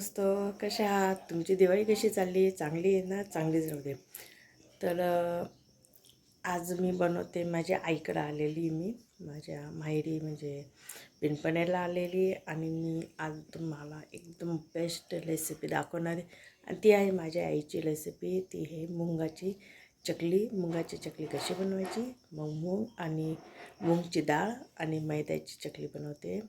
दोस्तो कशा आहात? तुमची दिवाळी कशी चालली? चांगली आहे ना? चांगलीच राहू दे. तर आज मी बनवते माझ्या आईकडं आलेली मी. माझ्या माहेरी म्हणजे पिंपणेला आलेली आणि मी आज तुम्हाला एकदम बेस्ट रेसिपी दाखवणार आहे. आणि ती आहे माझ्या आईची रेसिपी ती आहे मुंगाची चकली. मुंगाची चकली कशी बनवायची? मग मूग आणि मूगची डाळ आणि मैद्याची चकली बनवते.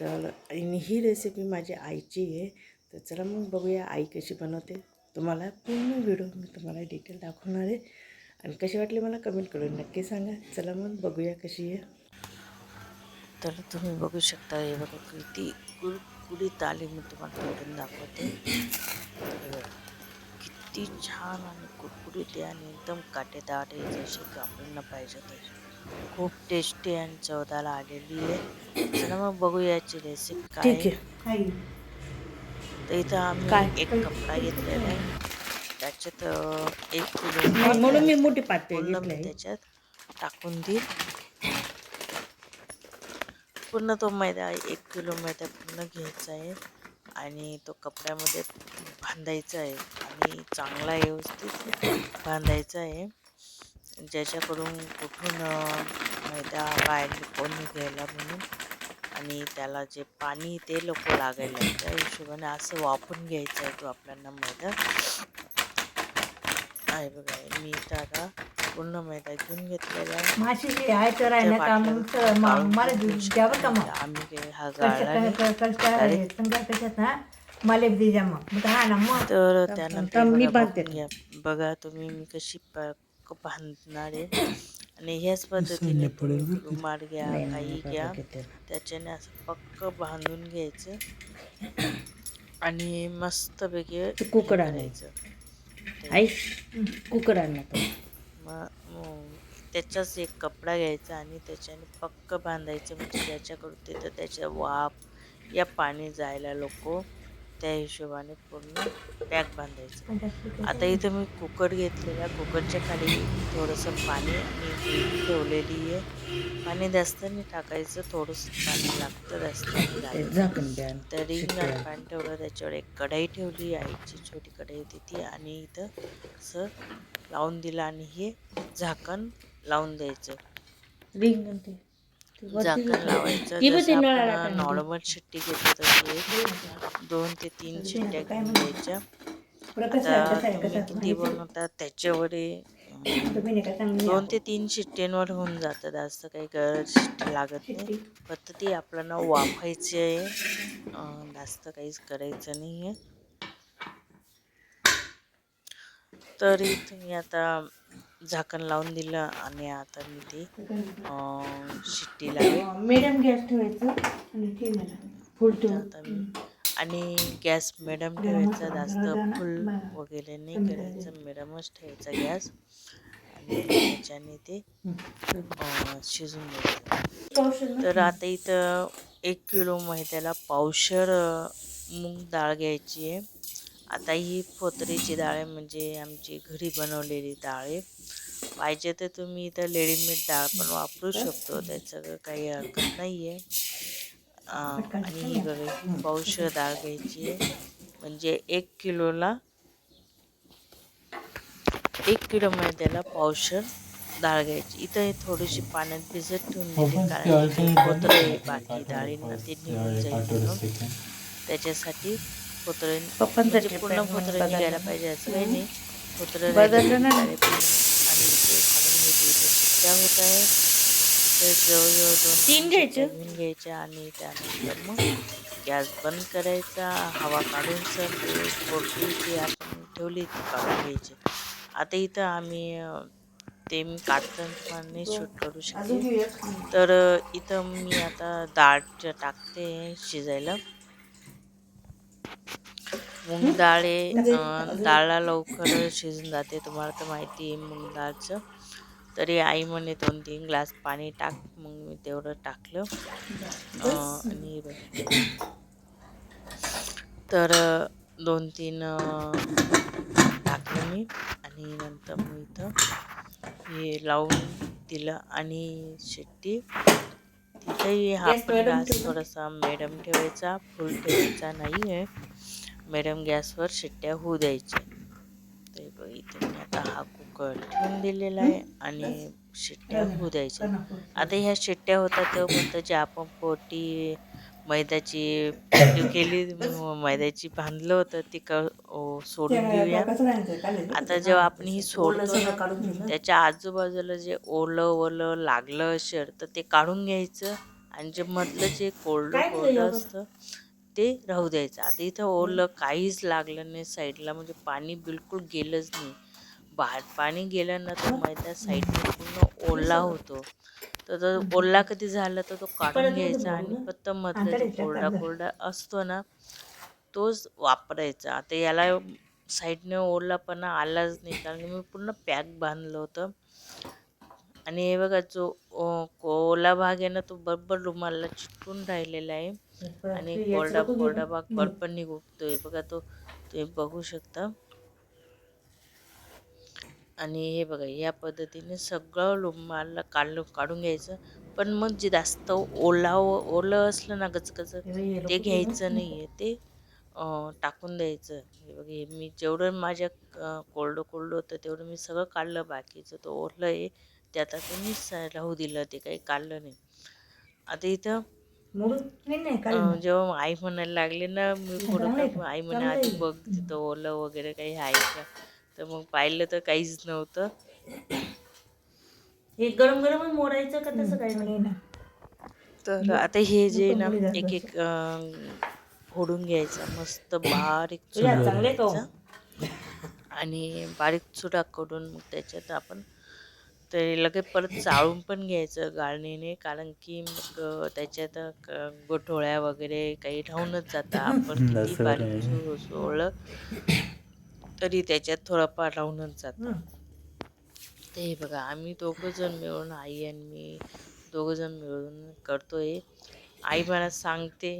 तर आणि ही रेसिपी माझ्या आईची आहे. तर चला मग बघूया आई कशी बनवते. तुम्हाला पूर्ण व्हिडिओ मी तुम्हाला डिटेल दाखवणार आहे. आणि कशी वाटली मला कमेंट करून नक्की सांगा. चला मग बघूया कशी आहे. तर तुम्ही बघू शकता हे बघा किती कुरकुरीत आली मी तुम्हाला तोडून दाखवते. किती छान आणि कुरकुरीत आहे आणि एकदम काटेदार आहे जशी की आपल्याला पाहिजे तशी. खूप टेस्टी आणि चवदार आलेली आहे. चला मग बघूया याची रेसिपी काय आहे. तर इथं आम्ही एक कपडा घेतलेला आहे. त्याच्यात एक किलो म्हणून मी मोठी पाते पूर्ण मी त्याच्यात टाकून देईल. पूर्ण तो मैदा एक किलो मैदा पूर्ण घ्यायचा आहे. आणि तो कपड्यामध्ये बांधायचा आहे. आणि चांगला व्यवस्थित बांधायचा आहे. ज्याच्याकडून कुठून मैदा बाहेर कोण घ्यायला म्हणून. आणि त्याला जे पाणी ते लोक लागायला त्या हिशोबाने असं वापरून घ्यायचं आहे तो आपल्याला मैदा. आहे बघा मी इथं आता पूर्ण मैदा घेऊन घेतलेला तर तर आम्ही हा मला तर त्यानंतर बघा तुम्ही मी कशी बांधणार आहे आणि ह्याच पद्धतीने रुमाल घ्या काही घ्या. त्याच्याने असं पक्क बांधून घ्यायचं. आणि मस्तपैकी कुकर हे आणायचं. आई कुकर आणला तो. मग त्याचाच एक कपडा घ्यायचा आणि त्याच्याने पक्क बांधायचं. म्हणजे ज्याच्याकडून तिथं त्याच्या वाफ या पाणी जायला लोक त्या हिशोबाने पूर्ण पॅक बांधायचं. आता इथं मी कुकर घेतलेला कुकरच्या खाली थोडंसं पाणी आणि ठेवलेली आहे. पाणी जास्त नाही टाकायचं थोडंसं पाणी लागतं जास्त तरी पाणी ठेवलं त्याच्यावर एक कढाई ठेवली आईची छोटी कढाई होती ती आणि इथं असं लावून दिलं आणि हे झाकण लावून द्यायचं. रिंग झाकण लावायचं. जसं आपण. नॉर्मल शिट्टी घेतो तसे दोन ते तीन शिट्ट्या घेऊन द्यायच्या आता तुम्ही किती बनवतात त्याच्यावर. दोन ते तीन शिट्ट्यांवर होऊन जातं जास्त काही गरज शिट्टी लागत नाही. फक्त ती आपल्याला वाफायची आहे. जास्त काहीच करायचं नाही आहे तर मी आता झाकण लावून दिलं आणि आता मी ते शिट्टी लावेल. मॅडम गॅस ठेवायचं आणि फुल आता मी आणि गॅस मिडम ठेवायचा जास्त फुल वगैरे नाही करायचं मिडमच ठेवायचा गॅस. आणि त्याच्याने ते शिजून द्यायचं तर आता इथं एक किलो मैद्याला पावशर मूग डाळ घ्यायची आहे. आता ही फोतरीची डाळ आहे म्हणजे आमची घरी बनवलेली डाळ आहे. पाहिजे तर तुम्ही इथं रेडीमेड डाळ पण वापरू शकतो त्याचं काही हरकत नाही आहे आणि ही बघा ही डाळ घ्यायची आहे. म्हणजे एक किलोला एक किलो मैद्याला पावशर डाळ घ्यायची. इथं हे थोडीशी पाण्यात भिजत ठेवून दिली कारण ते कोत्र आहे बाकी डाळींना ते निघून जाईल त्याच्यासाठी कोत्र म्हणजे पूर्ण कोत्र निघायला पाहिजे असं काही नाही. बदललं ना. आणि ते काढून घेतली तर शिट्ट्या होत आहे. तर जवळजवळ दोन तीन घ्यायचे? घेऊन घ्यायच्या आणि त्यानंतर मग गॅस बंद करायचा हवा काढून सर ते पोटली आपण ठेवली ती काढून घ्यायची. आता इथं आम्ही ते मी काढताना तुम्हाला नाही शूट करू शकते तर इथं मी आता डाळ टाकते शिजायला. मूग डाळ आहे डाळला लवकर शिजून जाते. तुम्हाला तर माहिती आहे मूग डाळचं तरी आई म्हणे दोन तीन ग्लास पाणी टाक. मग मी तेवढं टाकलं. आणि. तर दोन तीन टाकलं मी. आणि नंतर मग इथं हे लावून दिलं. आणि शेट्टी तिथेही हा पण गॅस. थोडासा मॅडम ठेवायचा फुल ठेवायचा नाही आहे मॅडम गॅसवर शिट्ट्या होऊ द्यायच्या. तर बघ इथे मी आता हा कुकर ठेवून दिलेला आहे आणि शिट्ट्या होऊ द्यायच्या. आता ह्या शिट्ट्या होतात तेव्हा जे आपण पोटी मैद्याची केली मैद्याची बांधलं होतं ती क ओ, सोडून देऊया. आता जेव्हा आपण ही सोडतो ना? त्याच्या आजूबाजूला जे ओलं ओलं लागलं असेल तर ते काढून घ्यायचं आणि जे मधलं जे कोरडं कोरडं असतं ते राहू द्यायचं. आता इथं ओलं काहीच लागलं नाही साईडला म्हणजे पाणी बिलकुल गेलंच नाही. बाहेर पाणी गेलं ना तर मैदा साईडने पूर्ण ओला होतो. तर तो ओला कधी झाला तर तो काढून घ्यायचा आणि फक्त मधला जो कोरडा कोरडा असतो ना तोच वापरायचा. आता याला साईडने ओलापणा आलाच नाही कारण की मी पूर्ण पॅक बांधलं होतं. आणि हे बघा जो ओला भाग आहे ना तो बरोबर रुमाला चिटकून राहिलेला आहे. आणि कोरडा कोरडा भाग बरोबर निघतोय बघा तो तुम्ही बघू शकता. आणि हे बघा या पद्धतीने सगळं रुमाला काढलं काढून घ्यायचं. पण मग जे जास्त ओला ओलं असलं ना गचगच ते घ्यायचं नाही आहे ते टाकून द्यायचं. हे बघ हे मी जेवढं माझ्या कोरडं कोरडं होतं तेवढं मी सगळं काढलं. बाकीचं तो ओलं आहे ते आता ते मी राहू दिलं ते काही काढलं नाही. आता इथं जेव्हा आई म्हणायला लागले ना मी पुढं आई म्हणे आधी बघ तिथं ओलं वगैरे काही आहे का? तर मग पाहिलं तर काहीच नव्हतं. हे गरम गरमच मोडायचं का तसं काही नाही? तर आता हे जे ना एक एक फोडून घ्यायचं. मस्त बारीक करायचा. आणि बारीक चुरा करून मग त्याच्यात आपण ते लगेच परत चाळून पण घ्यायचं गाळणीने. कारण की मग त्याच्यात गोठोळ्या वगैरे काही राहूनच जातं. आपण किती बारीक चोळलं तरी त्याच्यात थोडंफार राहूनच जातं. ते बघा आम्ही दोघं जण मिळून आई आणि मी दोघं जण मिळून करतोय. आई मला सांगते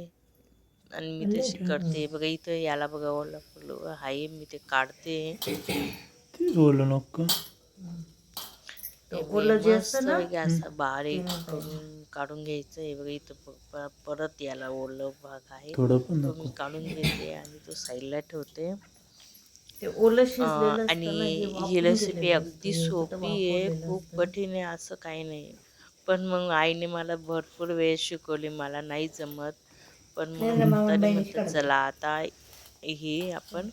आणि मी तशी करते. बघा इथं याला बघा ओला फुलं आहे मी ते काढते. ते बोलू नको. करून काढून घ्यायचं. हे बघा इथं परत याला ओलं भाग आहे. थोडं पण तो मी काढून घेते आणि तो साईडला ठेवते. आणि ही रेसिपी अगदी सोपी आहे खूप कठीण आहे असं काही नाही. पण मग आईने मला भरपूर वेळ शिकवली मला नाही जमत. पण मग चला आता ही आपण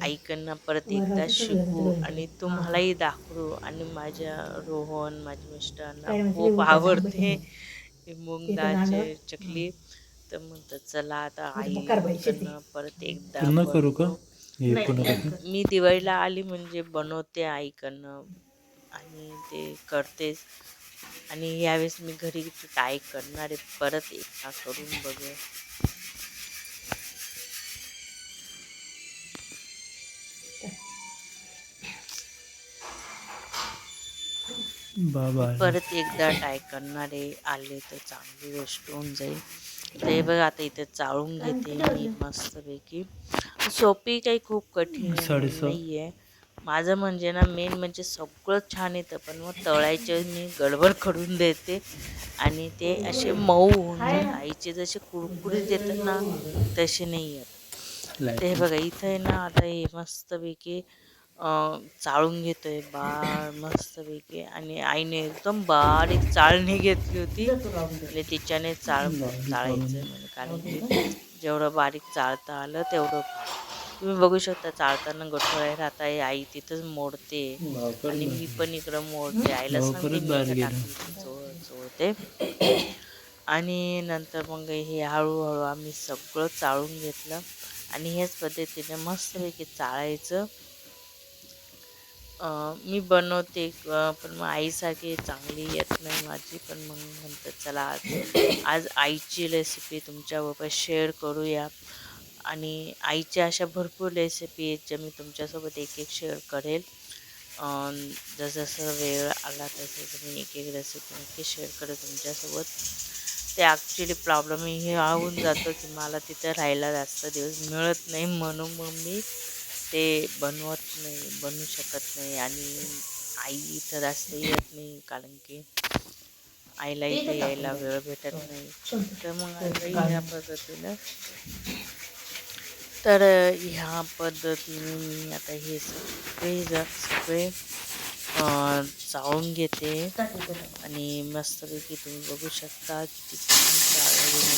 आईकडनं परत एकदा शिकू आणि तुम्हालाही दाखवू आणि माझ्या रोहन माझ्या मिस्टरांना खूप आवडते ही मूग डाळची चकली. तर म्हणतात चला आता आईकडनं परत एकदा करू का? मी दिवाळीला आली म्हणजे बनवते आईकडनं आणि ते करतेच आणि यावेळेस मी घरी काय करणार आहे. परत एकदा करून बाबा. परत एकदा ट्राय करणारे आले तर चांगली गोष्ट होऊन जाईल. ते बघ आता इथे चाळून घेते मी मस्तपैकी. सोपी काही खूप कठीण. नाही आहे माझं म्हणजे ना मेन म्हणजे सगळं छान येतं पण मग तळायचे मी गडबड करून देते. आणि ते असे मऊ होऊन आईचे जसे कुरकुरीत येतात ना तसे नाही येत. ते बघा इथं आहे ना आता हे मस्तपैकी अं, चाळून घेतोय बाळ मस्तपैकी. आणि आईने एकदम बारीक चाळणी घेतली होती. म्हणजे तिच्याने चाळ चाळायचं म्हणजे कारण की जेवढं बारीक चाळता आलं तेवढं तुम्ही बघू शकता चाळताना गठोळ्या राहत आई तिथंच मोडते. आणि मी पण इकडं मोडते आईला चोळते आणि नंतर मग हे हळूहळू आम्ही सगळं चाळून घेतलं. आणि ह्याच पद्धतीने मस्तपैकी चाळायचं. मी बनवते पण मग आईसारखी चांगली येत नाही माझी पण मग म्हणतात चला आज आज आईची रेसिपी तुमच्याबरोबर शेअर करूया. आणि आईच्या अशा भरपूर रेसिपी आहेत ज्या मी तुमच्यासोबत एक एक शेअर करेल जसजसं जसं वेळ आला तसं मी एक एक रेसिपी नक्की शेअर करेल तुमच्यासोबत. ते ॲक्च्युली प्रॉब्लेम हे होऊन जातो की मला तिथं राहायला जास्त दिवस मिळत नाही म्हणून मग मी ते बनवत नाही बनवू शकत नाही आणि आई इथं जास्त येत नाही कारण की आईला इथं यायला वेळ भेटत नाही तर मग आता या पद्धतीनं तर ह्या पद्धतीने मी आता हे सगळे ज- सगळे चाळून घेते आणि मस्तपैकी तुम्ही बघू शकता किती छान टाकतो.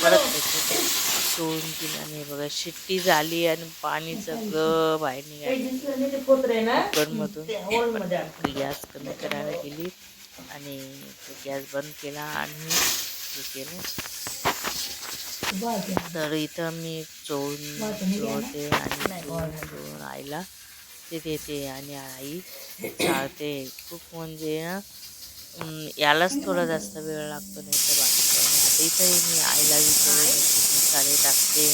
परत त्याचे चोळून दिल्याने बघा शिट्टी झाली आणि पाणी सगळं बाहेर निघालं. गॅस कमी करायला गेली आणि गॅस बंद केला आणि हे केलं. तर इथं मी चोळून चोळते आणि आईला ते देते आणि आई चाळते. खूप म्हणजे यालाच थोडा जास्त वेळ लागतो नाही तर बाकी. आता इथंही मी आईला विचारून मसाले टाकते.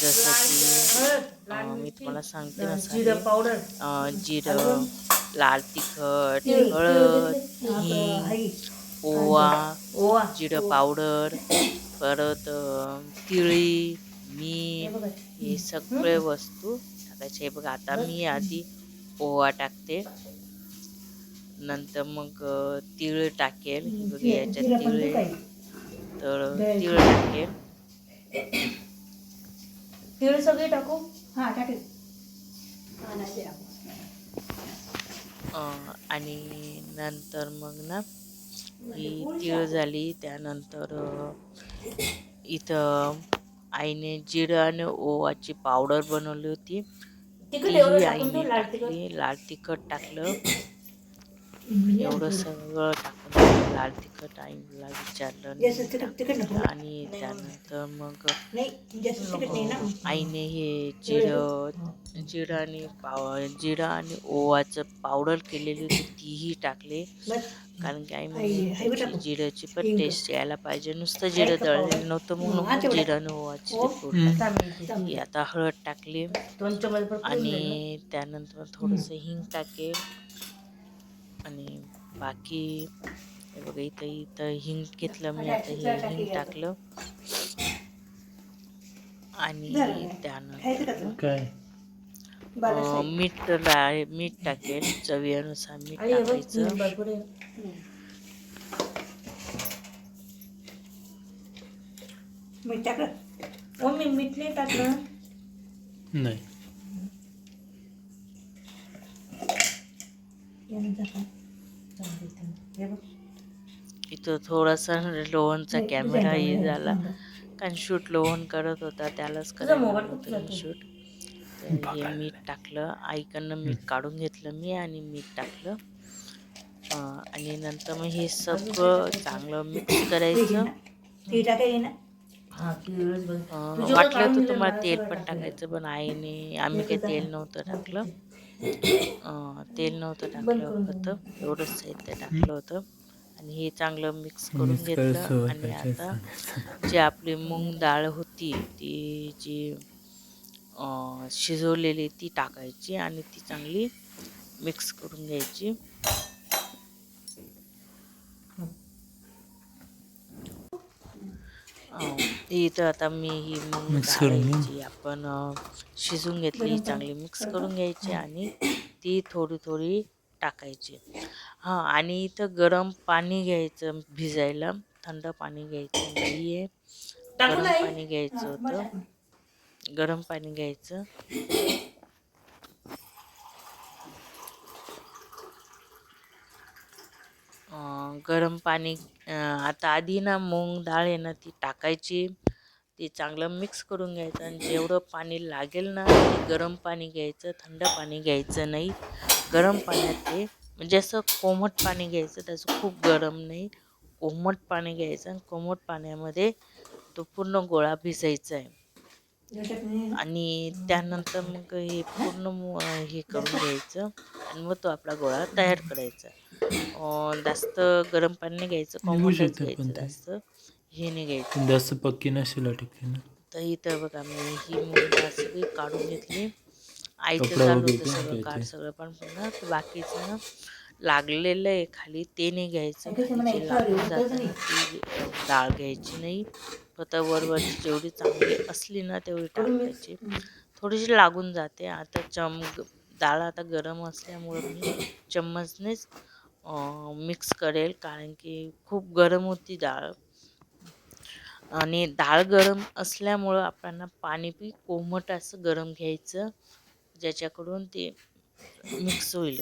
जसं की मी तुम्हाला सांगते मसाले जिरं लाल तिखट हळद हिंग ओवा ओवा जिरं पावडर परत तिळी मीठ हे सगळे वस्तू टाकायचे. हे बघा आता मी आधी ओवा टाकते. नंतर मग तीळ टाकेल. हे बघा याच्यात तीळ आहे. तर तीळ टाकेल. तिळ सगळे टाकू? हा टाकेल. आणि नंतर मग ना ही तीळ झाली त्यानंतर इथं आईने जिरं आणि ओवाची पावडर बनवली होती. तीही आईने ठेव, लाल तिखट. टाकली लाल तिखट टाकलं. एवढं सगळं टाकून लाल तिखट आईला विचारलं आणि त्यानंतर मग आईने हे जिरं जिरं आणि पाव जिरं आणि ओवाचं पावडर केलेली होती तीही टाकले. कारण की आई आई- म्हणे आई बी त्याची टाकू. जिऱ्याची पण. टेस्ट यायला पाहिजे. नुसतं जिरं? दळलेलं नव्हतं म्हणून. जिरं आणि ओवाची हो. आता हळद टाकली. आणि त्यानंतर थोडंसं हिंग टाकेल. आणि बाकी हे बघा इथं इथं हिंग घेतलं मी आता हे हिंग टाकलं. आणि त्यानंतर मीठ ला- मीठ टाकेल चवीनुसार मीठ टाकायचं. मीठ टाकलं? मीठ नाही टाकलं. नाही. हे बघ. इथं थोडासा लोहनचा कॅमेरा हे झाला. कारण शूट लोहन करत होता त्यालाच जातो? शूट तर हे मीठ टाकलं. आईकडनं मीठ काढून घेतलं मी आणि मीठ टाकलं. आणि नंतर मग हे सगळं चांगलं मिक्स करायचं. हा वाटलं तर तुम्हाला तेल पण. टाकायचं. पण आईने आम्ही काही तेल नव्हतं टाकलं. तेल नव्हतं टाकलं होतं. एवढंच साहित्य टाकलं होतं. आणि हे चांगलं मिक्स करून घेतलं आणि. आता जी आपली मूग डाळ होती ती जी अं, शिजवलेली ती टाकायची आणि ती चांगली मिक्स करून घ्यायची. अं, इथं आता मी ही मूग आपण शिजून घेतली चांगली मिक्स करून घ्यायची आणि ती थोडी थोडी टाकायची. हां आणि इथं गरम पाणी घ्यायचं भिजायला. थंड पाणी घ्यायचं नाही आहे गरम? पाणी घ्यायचं. होतं. गरम पाणी घ्यायचं. गरम पाणी आता आधी ना मूग डाळ आहे ना ती टाकायची. ती चांगलं मिक्स करून घ्यायचं आणि जेवढं पाणी लागेल ना ते गरम पाणी घ्यायचं थंड पाणी घ्यायचं नाही. गरम पाण्यात ते म्हणजे असं कोमट पाणी घ्यायचं त्याचं खूप गरम नाही. कोमट पाणी घ्यायचं आणि कोमट पाण्यामध्ये तो पूर्ण गोळा भिजायचा आहे. आणि त्यानंतर मग हे पूर्ण हे करून घ्यायचं आणि मग तो आपला गोळा तयार करायचा. जास्त गरम पाणी नाही घ्यायचं कोमटच पण घ्यायचं. जास्त हे नाही घ्यायचं. जास्त पक्की नसेल तर इथं बघा मी ही मुलगा सगळी काढून घेतली. आईचं चालू होतं पण सगळं काढ घ्यायचे. सगळं पण पुन्हा ते बाकीचं ना लागलेलं आहे खाली ते नाही घ्यायचं. डाळ घ्यायची नाही. फक्त वरवरची जेवढी चांगली असली ना तेवढी. टाकायची थोडीशी लागून जाते. आता चम डाळ आता गरम असल्यामुळं मी चम्मचनेच मिक्स करेल. कारण की खूप गरम होती डाळ. आणि डाळ गरम असल्यामुळं आपल्याला पाणी बी कोमट असं गरम घ्यायचं. ज्याच्याकडून ते मिक्स होईल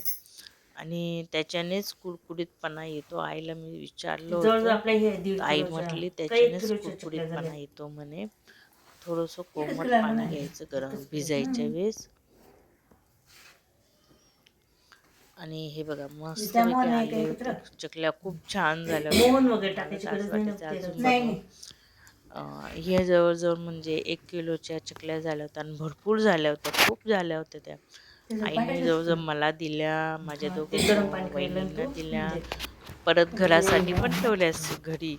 आणि त्याच्यानेच कुडकुडीतपणा येतो आईला मी विचारलं होतं आई म्हटली त्याच्यानेच कुडकुडीतपणा. येतो म्हणे थोडंसं कोमट पाणी. घ्यायचं गरम. भिजायच्या. वेळेस आणि हे बघा मस्त आले. चकल्या खूप छान झाल्या हे जवळजवळ म्हणजे एक किलोच्या चकल्या झाल्या होत्या आणि भरपूर झाल्या होत्या खूप झाल्या होत्या त्या. आईने जवळजवळ मला दिल्या माझ्या दोघं ते गरम तू, दिल्या. म्हणजे परत घरासाठी पण ठेवल्यास घरी.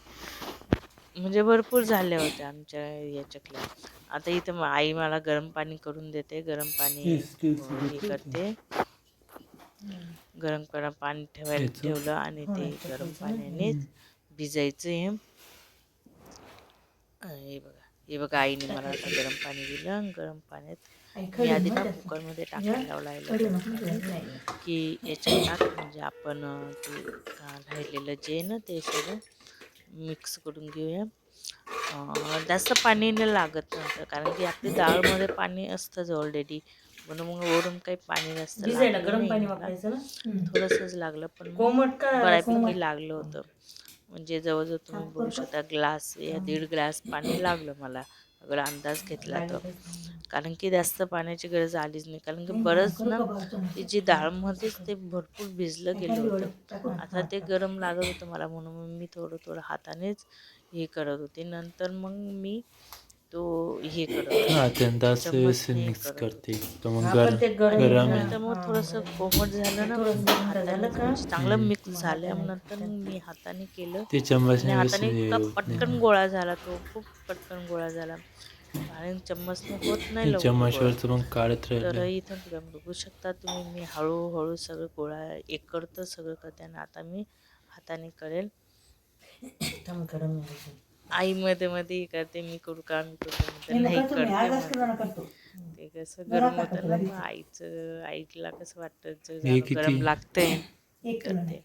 म्हणजे भरपूर झाल्या होत्या आमच्या या चकल्या आता इथं म- आई मला गरम पाणी करून देते गरम पाणी हे करते. गरम गरम पाणी ठेवायला? ठेवलं आणि ते हा, गरम टाकायचं ना. पाण्यानेच भिजायचं हे. अं, हे बघा हे बघा आईने मला आता गरम पाणी दिलं गरम पाण्यात मी आधी ना. कुकरमध्ये टाकायला लावला. की याच्यात म्हणजे आपण ते राहिलेलं जे ना ते सगळं मिक्स करून घेऊया अं, जास्त पाणी नाही लागत नंतर कारण की आपली डाळमध्ये पाणी असतंच ऑलरेडी म्हणून मग वरून काही पाणी लागलं गरम पाणी ना. थोडंसंच लागलं पण बऱ्यापैकी? लागलं होतं म्हणजे जवळजवळ तुम्ही बघू. शकता ग्लास या दीड ग्लास पाणी लागलं मला. अगर अंदाज घेतला तर कारण की जास्त पाण्याची गरज आलीच नाही. कारण की बरंच ना ती जी डाळमध्येच ते भरपूर भिजलं गेलं होतं. आता ते गरम लागत होतं मला म्हणून मी थोडं थोडं हातानेच हे करत होते. नंतर मग मी तो हे. हा त्यांना असं चम्मचने व्यवस्थित मिक्स करत तर मग गरम आहे मग थोडंसं कोमट झालं ना थोडंसं मग हाताने? म्हणजे चांगलं. मिक्स झाल्यानंतर मग मी हाताने केलं ते आणि चम्मचने हाताने इतका. पटकन गोळा झाला तो खूप पटकन गोळा झाला आणि चम्मचने होत नाही ते लवकर गोळा. चम्मचवरचं मग काढत तर राहिलं इथं तुम्ही बघू शकता तुम्ही मी हळूहळू सगळं गोळा एक करतं सगळं करते आणि आता मी हाताने करेल थांब, गरम आहे. आई मध्ये मध्ये हे करते मी करू का मी करू का म्हणते, नाही, नाही करतो मी. ते कसं गरम होतं ना मग आईचं आईला कसं वाटतं हे किती? गरम लागतंय एक किलो करते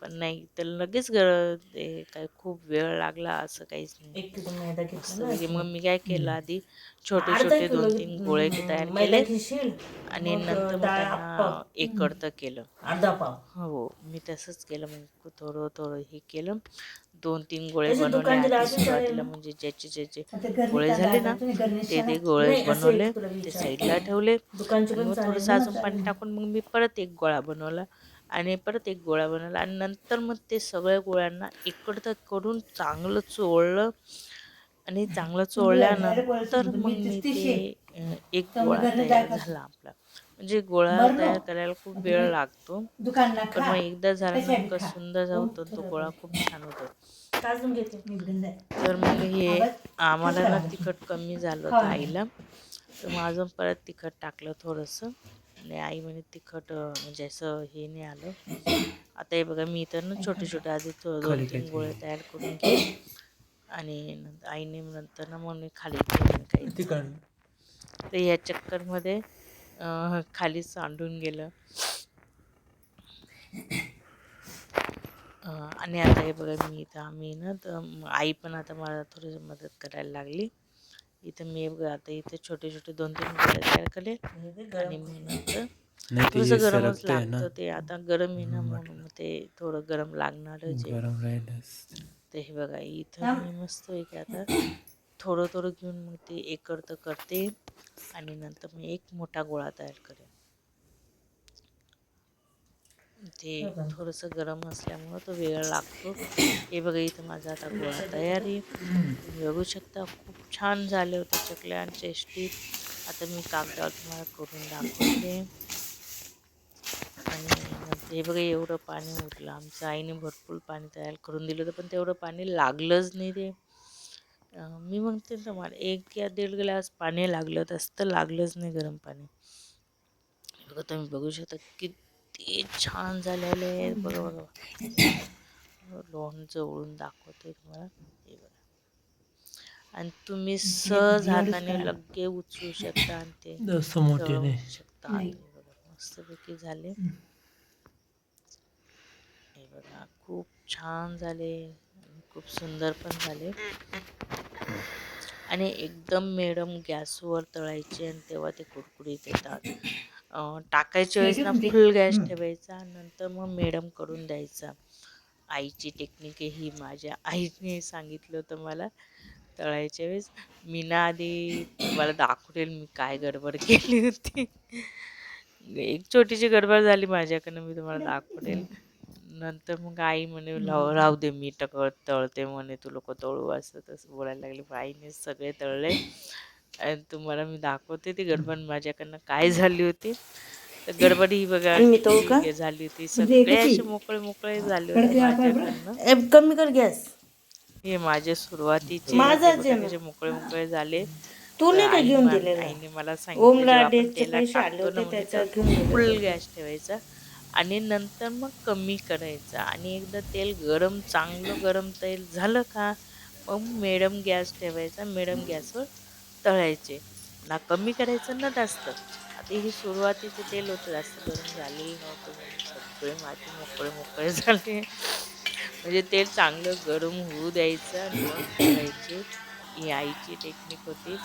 पण नाही तर लगेच गर ते काय खूप वेळ लागला असं काहीच नाही. एक किलो मैदा घेतला मस्तपैकी ना. मग मी काय केलं आधी छोटे अर्धा छोटे किलो दोन तीन गोळे तयार मैदा केले घेशील? आणि मग नंतर मग डाळ त्यांना पाव. एक करतं केलं. अर्धा पाव. हो मी तसंच केलं मग थोडं थोडं हे केलं. दोन तीन गोळे बनवले आधी सुरुवातीला? म्हणजे ज्याचे ज्याचे गोळे झाले ना ते ते गोळे बनवले ते. साईडला ठेवले मग थोडंसं अजून पाणी. टाकून मग मी परत एक गोळा बनवला आणि परत एक गोळा बनवला आणि नंतर मग ते सगळ्या गोळ्यांना इकडचं करून चांगलं चोळलं आणि चांगलं चोळल्यानंतर मग मी ते एक गोळा तयार झाला आपला म्हणजे गोळा तयार करायला खूप वेळ लागतो पण मग एकदा झाला खा? सुंदर होतो तो गोळा. खूप छान होतो घेते. तर मग हे? आम्हाला ना? तिखट कमी झालं. होतं आईला तर मग अजून परत तिखट टाकलं थोडंसं आणि आई म्हणे तिखट म्हणजे असं हे नाही आलं आता हे बघा मी तर ना छोटे छोटे आधी थोडं दोन तीन. गोळे तयार करून घेईन आणि नंतर आईने नंतर ना मग मी खाली काही तिखट तर या चक्करमध्ये खाली सांडून गेलं आणि आता हे बघा मी इथं आम्ही ना तर आई पण आता मला थोडीशी मदत करायला लागली. इथं मी बघा आता इथे छोटे छोटे दोन तीन गोळे तयार केले आणि मग नंतर नाही ते थोडंसं हे गरमच लागतं ते आता गरम आहे ना म्हणून ते थोडं गरम लागणारच आहे. राहिलंच. ते हे बघा इथं मी मस्त पैकी आता थोडं थोडं घेऊन मग ते एक करतं करते आणि नंतर मी एक मोठा गोळा तयार करेन. ते थोडंसं गरम असल्यामुळं तो वेळ लागतो. हे बघा इथं माझा आता गोळा तयार आहे. तुम्ही बघू शकता खूप छान झाले होते चकल्या आणि टेस्टी आता मी कागदावर तुम्हाला करून दाखवते. आणि हे बघा एवढं पाणी उरलं. आमच्या आईने भरपूर पाणी तयार करून दिलं होतं पण तेवढं पाणी लागलंच नाही ते. मी म्हणते ना तुम्हाला एक या दीड ग्लास पाणी लागलं तसं लागलंच नाही गरम पाणी. हे बघा तुम्ही बघू शकता किती छान झालेले आहेत बघा. लोण जवळून दाखवते तुम्हाला. हे बघा. आणि तुम्ही सहज हाताने लगे उचलू शकता आणि ते शकता. मस्तपैकी झाले. हे बघा खूप छान झाले. खूप सुंदर पण झाले. आणि एकदम मिडम गॅसवर तळायचे आणि तेव्हा ते कुरकुरीत येतात. टाकायच्या वेळेस ना फुल गॅस ठेवायचा नंतर मग मिडम करून द्यायचा. आईची टेक्निक आहे ही माझ्या आईने सांगितलं होतं मला तळायच्या वेळेस. मी ना आधी तुम्हाला दाखवेल मी काय गडबड केली होती. एक छोटीशी गडबड झाली माझ्याकडनं मी तुम्हाला दाखवेल नंतर मग आई म्हणे राहू राहू दे मी टक तळते म्हणे तू लोक तळू असं तसं बोलायला लागले. आईने सगळे तळले. आणि तुम्हाला मी दाखवते ती गडबड माझ्याकडनं काय झाली होती. तर गडबड ही बघा? किती झाली होती. सगळे असे मोकळे मोकळे झाले होते माझ्याकडनं. कमी कर गॅस. हे माझे सुरुवातीचे मोकळे मोकळे झाले. तू नाही का घेऊन? आईने मला सांगितलं दिले फुल गॅस ठेवायचा आणि नंतर मग कमी करायचा. आणि एकदा तेल गरम चांगलं गरम तेल झालं का मग मिडम गॅस ठेवायचा. मिडम गॅसवर तळायचे. ना कमी करायचं ना जास्त. आता हे सुरुवातीचं तेल होतं जास्त करून झालेलं नव्हतं. सगळे माझे मोकळे मोकळे झाले. म्हणजे तेल चांगलं गरम होऊ द्यायचं आणि मग तळायचे. ही आईची टेक्निक होती.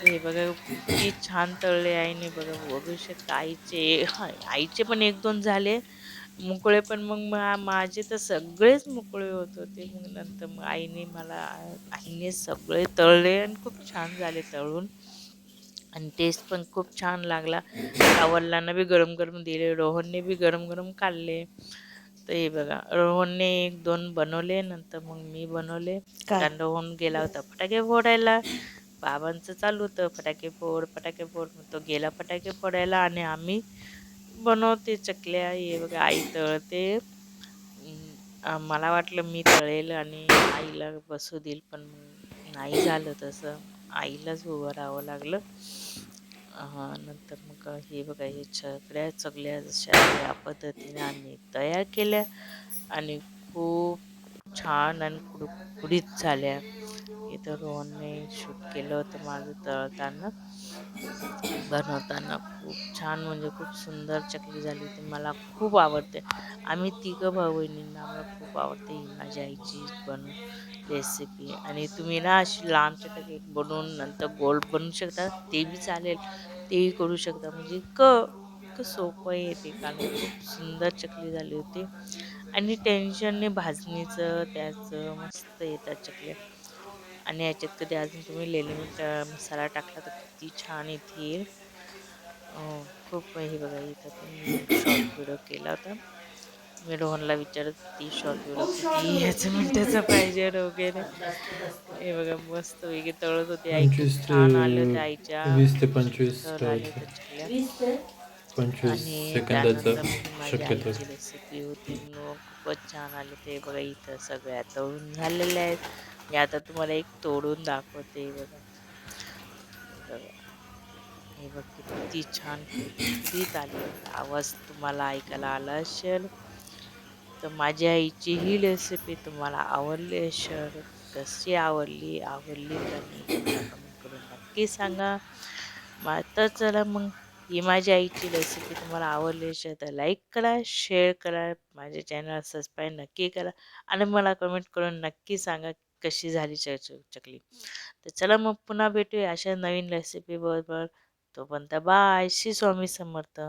हे बघा किती छान तळले आईने. बघा बघू शकता आईचे आईचे पण एक दोन झाले. मोकळे पण मग मा- माझे तर सगळेच मोकळे होत होते मग नंतर मग आईने मला आईने सगळे तळले आणि खूप छान झाले तळून. आणि टेस्ट पण खूप छान लागला. वडिलांना बी गरम गरम दिले रोहनने बी गरम गरम खाल्ले. तर हे बघा रोहनने एक दोन बनवले नंतर मग मी बनवले? कारण रोहन गेला होता फटाके फोडायला. बाबांचं चालू होतं फटाके फोड फटाके फोड. मग तो गेला फटाके फोडायला आणि आम्ही बनवते चकल्या हे बघा आई तळते. मला वाटलं मी तळेल आणि आईला बसू देईल पण नाही झालं तसं. आईलाच उभं राहावं लागलं. नंतर मग हे बघा हे सगळ्या चकल्या जशा या पद्धतीने आम्ही तयार केल्या आणि खूप छान आणि कुडकुडीत झाल्या. इथं रोहनने शूट केलं होतं माझं तळताना. बनवताना खूप छान म्हणजे खूप सुंदर चकली झाली होती. मला खूप आवडते. आम्ही तिघं भाऊ बहिणींना मला खूप आवडते ही माझ्या आईची बनव रेसिपी आणि तुम्ही ना अशी लांब चटक एक बनवून नंतर गोल बनवू शकता. ते बी चालेल. तेही करू शकता. म्हणजे क इतकं सोपं आहे ते कारण खूप सुंदर चकली झाली होती. आणि टेन्शनने भाजणीचं त्याचं मस्त येतात चकल्या. आणि याच्यात कधी अजून तुम्ही लेली मीठ मसाला टाकला तर किती छान येतील. अं, खूप हे बघा इथं पण मी शॉर्ट व्हिडिओ केला होता. मी रोहनला विचारत ती शॉर्ट व्हिडिओ किती ह्याचं मिनिटाचा पाहिजे वगैरे. हे बघा मस्त वेगळे तळत होते आई छान आले होते आईच्या. वीस ते पंचवीस पंचवीस आणि सेकंदाचा शक्यतो. रेसिपी होती. मग खूपच छान आले ते बघा इथं सगळ्या तळून झालेल्या आहेत. मी आता तुम्हाला एक तोडून दाखवते बघा. हे बघ किती छान कुरकुरीत आली आवाज तुम्हाला ऐकायला आला असेल तर माझ्या आईची ही रेसिपी तुम्हाला आवडली असेल कशी आवडली आवडली तर मी कमेंट करून नक्की सांगा. मग तर चला मग ही माझ्या आईची रेसिपी तुम्हाला आवडली असेल तर लाईक करा शेअर करा माझ्या चॅनल सबस्क्राईब नक्की करा आणि मला कमेंट करून नक्की सांगा कशी झाली च चकली. तर चला मग पुन्हा भेटूया अशा नवीन रेसिपी बरोबर. तोपर्यंत बाय. श्री स्वामी समर्थ.